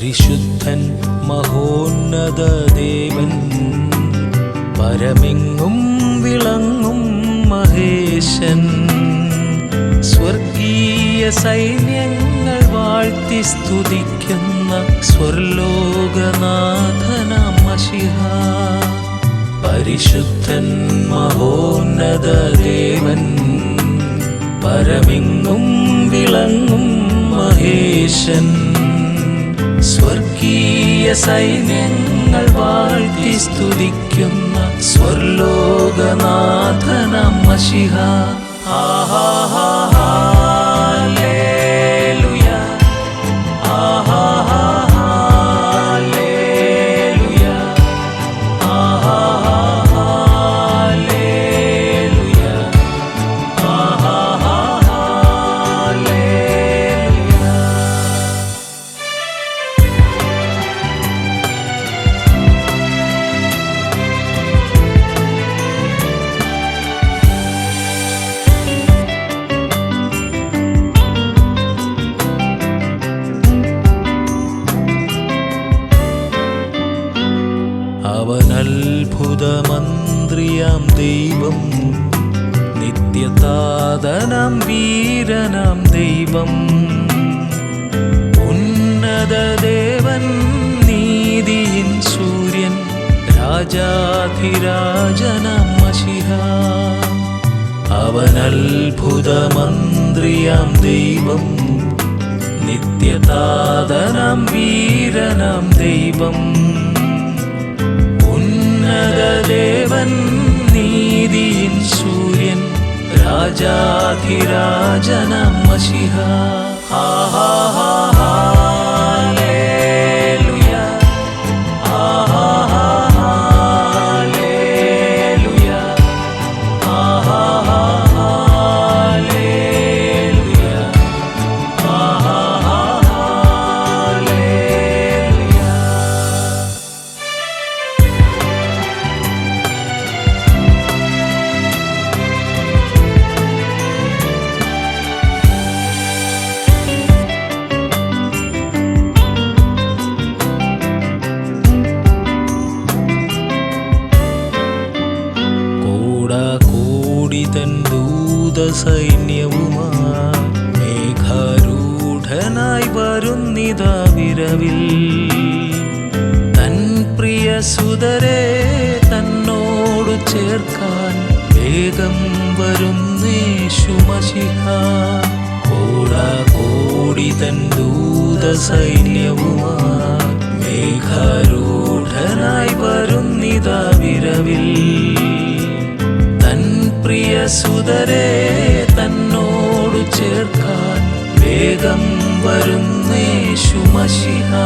പരിശുദ്ധൻ മഹോന്നത ദേവൻ. പരമെങ്ങും വിളങ്ങും മഹേശൻ. സ്വർഗീയ സൈന്യങ്ങൾ വാഴ്ത്തി സ്തുതിക്കുന്ന സ്വർലോകനാഥന മഷിഹ. പരിശുദ്ധൻ മഹോന്നത ദേവൻ. പരമെങ്ങും വിളങ്ങും മഹേശൻ. സ്വർഗീയ സൈന്യങ്ങൾ വാഴ്ത്തി സ്തുതിക്കുന്ന സ്വർലോകനാഥനാം മഷിഹ അവൻ അത്ഭുതമന്ത്രിയാം ദൈവം നിത്യതാതനാം വീരനാം ദൈവം. ഉന്നതദേവൻ നീതിയിൻ സൂര്യൻ രാജാധിരാജനാം മഷിഹ. അവനത്ഭുതമന്ത്രിയാം ദൈവം നിത്യതാതനാം വീരനാം ദൈവം. ഉന്നതദേവൻ നീതിയിൻ സൂര്യൻ രാജാധിരാജനം മഷിഹ ആഹാഹാലേലുയ. സൈന്യവുമായി വരുന്നിതാ വിരവിൽ. തൻ പ്രിയ സുതരെ തന്നോടു ചേർക്കാൻ വേഗം വരുന്നേശുമശിഹ കോടാ കോടി തൻ ദൂത സൈന്യവുമായി വരുന്നിതാ വിരവിൽ. തൻ പ്രിയ സുതരെ വരുന്നേശു മഷിഹാ